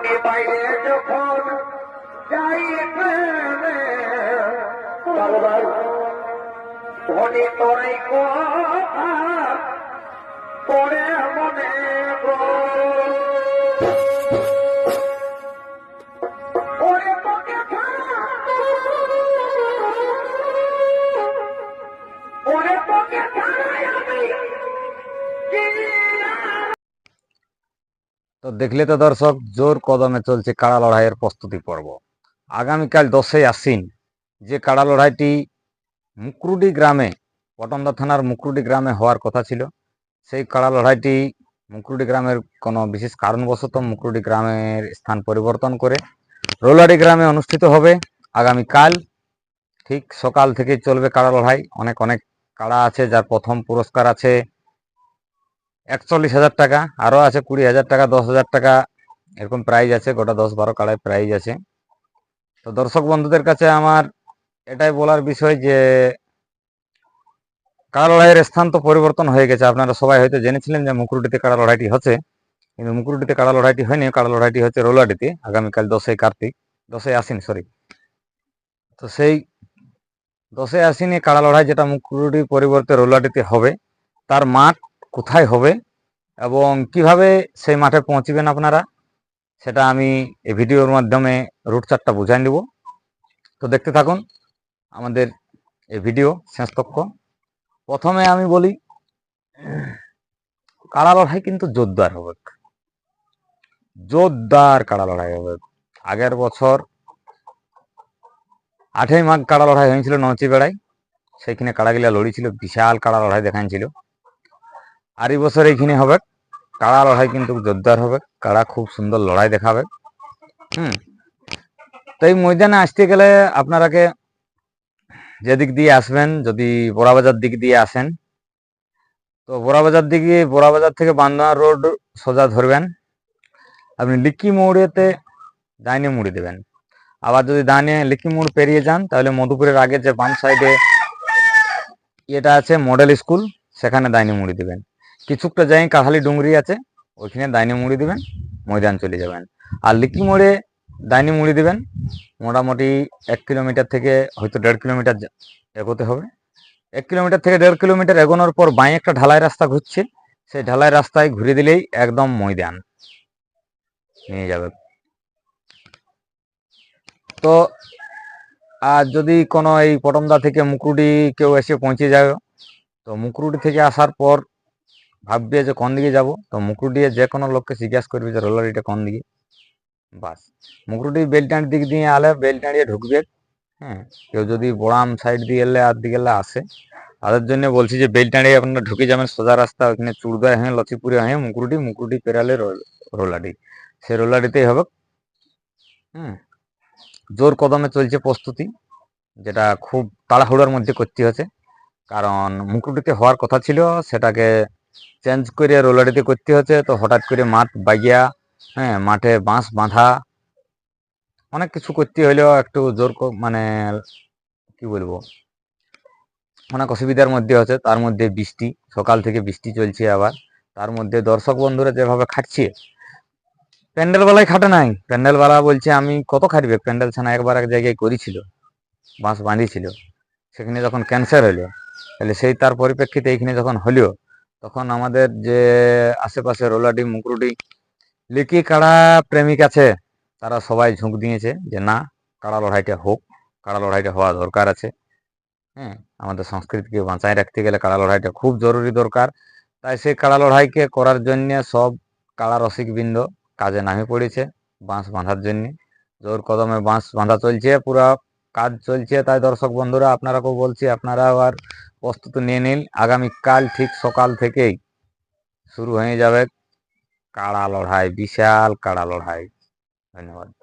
আমি বাইরে যখন যাই বারবার ধনী তোরাই কথা তোরে মনে গো। তো দেখলে তো দর্শক জোর কদমে চলছে কাড়া লড়াইয়ের প্রস্তুতি পর্ব। আগামীকাল দশই আশ্বিন, যে কাড়া লড়াইটি মুকরুডি গ্রামে, পটন্দা থানার মুকরুডি গ্রামে হওয়ার কথা ছিল, সেই কাড়া লড়াইটি মুকরুডি গ্রামের কোনো বিশেষ কারণবশত মুকরুডি গ্রামের স্থান পরিবর্তন করে রোলারি গ্রামে অনুষ্ঠিত হবে আগামীকাল। ঠিক সকাল থেকে চলবে কাড়া লড়াই। অনেক অনেক কাড়া আছে, যার প্রথম পুরস্কার আছে একচল্লিশ হাজার টাকা আরও আছে কুড়ি হাজার টাকা, দশ হাজার টাকা, এরকম প্রাইজ আছে, গোটা দশ বারো কাড়ায় প্রাইজ আছে। তো দর্শক বন্ধুদের কাছে আমার এটাই বলার বিষয় যে কাড়া লড়াইয়ের স্থান তো পরিবর্তন হয়ে গেছে। আপনারা সবাই হয়তো জেনেছিলেন যে মুকুরুটিতে কাড়া লড়াইটি হচ্ছে। কিন্তু মুকুরুটিতে কাড়া লড়াইটি হয়নি কাড়া লড়াইটি হচ্ছে রোলাডিতে আগামীকাল দশই কার্তিক, দশই আশ্বিন সরি তো সেই দশই আশ্বিনে কাড়া লড়াই যেটা মুকুরুটির পরিবর্তে রোলাডিতে হবে, তার মাঠ কোথায় হবে এবং কীভাবে সেই মাঠে পৌঁছবেন আপনারা, সেটা আমি এই ভিডিওর মাধ্যমে রুট চারটা বুঝাই নেব। তো দেখতে থাকুন, আমাদের এই ভিডিও শেষ তক্ষ প্রথমে আমি বলি কাড়া লড়াই কিন্তু জোরদার হবে। জোরদার কাড়া লড়াই হবে। আগের বছর আঠেই মাঘ কাড়া লড়াই হয়েছিল নচি বেড়ায় সেইখানে কাড়াগুলা লড়িছিল, বিশাল কাড়া লড়াই দেখাইছিল। আর বছর এইখানে হবে। কাড়া লড়াই কিন্তু জোরদার হবে। কাড়া খুব সুন্দর লড়াই দেখাবে। হুম। তো এই ময়দানে আসতে গেলে আপনারাকে যেদিক দিয়ে আসবেন, যদি বড়াবাজার দিক দিয়ে আসেন, তো বড়াবাজার দিকে, বড়াবাজার থেকে বান্দোয়া রোড সোজা ধরবেন। আপনি লিকি মোড়েতে ডাইনে মুড়ি দেবেন। আবার যদি ডাইনে লিকি মোড় পেরিয়ে যান, তাহলে মধুপুরের আগে যে বাম সাইডে এটা আছে, মডেল স্কুল, সেখানে ডাইনে মুড়ি দেবেন। কিছুটা যাই কাহালি ডুংরি আছে, ওইখানে ডাইনে মুড়ি দিবেন, ময়দান চলে যাবেন। আর লিকি মোড়ে ডাইনি মুড়ি দিবেন, মোটামুটি এক কিলোমিটার থেকে হয়তো দেড় কিলোমিটার এগোতে হবে। এক কিলোমিটার থেকে দেড় কিলোমিটার এগোনোর পর বাঁয়ে একটা ঢালাই রাস্তা ঘুরছে, সেই ঢালাই রাস্তায় ঘুরে দিলেই একদম ময়দান। নিয়ে যাবে। তো, আর যদি কোনো এই পটমদা থেকে মুকুরুডি কেউ এসে পৌঁছে যায়, তো মুকুরুডি থেকে আসার পর ভাববে যে কোন দিকে যাব? তো মুকুরুডি যে কোনো লোককে জিজ্ঞাসা করবে যে রোলারিটা কোন দিকে? বাস। মুকুরুডি বেলটাঁড়ির দিক দিয়ে আলে বেলটাঁড়িয়ে ঢুকবে হ্যাঁ? কেউ যদি বড়াম সাইড দিয়ে এলে আর দিকে এলে আসে। তাদের জন্য বলছি যে বেলটাঁড়িয়ে আপনারা ঢুকে যাবেন সোজা রাস্তা, ওখানে চুড়দা হ্যাঁ লচিপুরে হ্যাঁ মুকুরুডি মুকুরুডি পেরালে রো- রোলাডি। সে রোলাডিতেই হবে। হুম। জোর কদমে চলছে প্রস্তুতি, যেটা খুব তাড়াহুড়োর মধ্যে করতে হচ্ছে কারণ মুকুটুতে হওয়ার কথা ছিল, সেটাকে চেঞ্জ করে রোলারিতে করতে হচ্ছে, তো হঠাৎ করে মাঠ বাগিয়া হ্যাঁ মাঠে বাঁশ বাঁধা, অনেক কিছু করতে হইলেও একটু জোর মানে কি বলব? অনেক অসুবিধার মধ্যে হচ্ছে, তার মধ্যে বৃষ্টি, সকাল থেকে বৃষ্টি চলছে আবার, তার মধ্যে দর্শক বন্ধুরা যেভাবে খাটছে, প্যান্ডেল বেলায় খাটে নাই। প্যান্ডেল বেলা বলছে, আমি কত খাটবে? প্যান্ডেল ছানা একবার এক জায়গায় করেছিল, বাঁশ বাঁধিয়েছিল সেখানে যখন ক্যান্সার হলো, তাহলে সেই তার পরিপ্রেক্ষিতে এইখানে যখন হলো তখন আমাদের যে আশেপাশে রোলাডি, মুকরুডি, লিকি কাড়া প্রেমিক আছে, তারা সবাই ঝুঁক দিয়েছে যে না কাড়া লড়াইটা হোক কাড়া লড়াইটা হওয়া দরকার আছে। হ্যাঁ আমাদের সংস্কৃতিকে বাঁচায় রাখতে গেলে কাড়া লড়াইটা খুব জরুরি দরকার। তাই সেই কাড়া লড়াইকে করার জন্য সব কাড়া রসিকবৃন্দ কাজে নামে পড়েছে বাঁশ বাঁধার জন্য। জোর কদমে বাঁশ বাঁধা চলছে, পুরা কাজ চলছে। তাই দর্শক বন্ধুরা, আপনারাকেও বলছি আপনারা আবার প্রস্তুতি নিয়ে নিন। আগামীকাল ঠিক সকাল থেকেই শুরু হয়ে যাবে কাড়া লড়াই, বিশাল কাড়া লড়াই। ধন্যবাদ।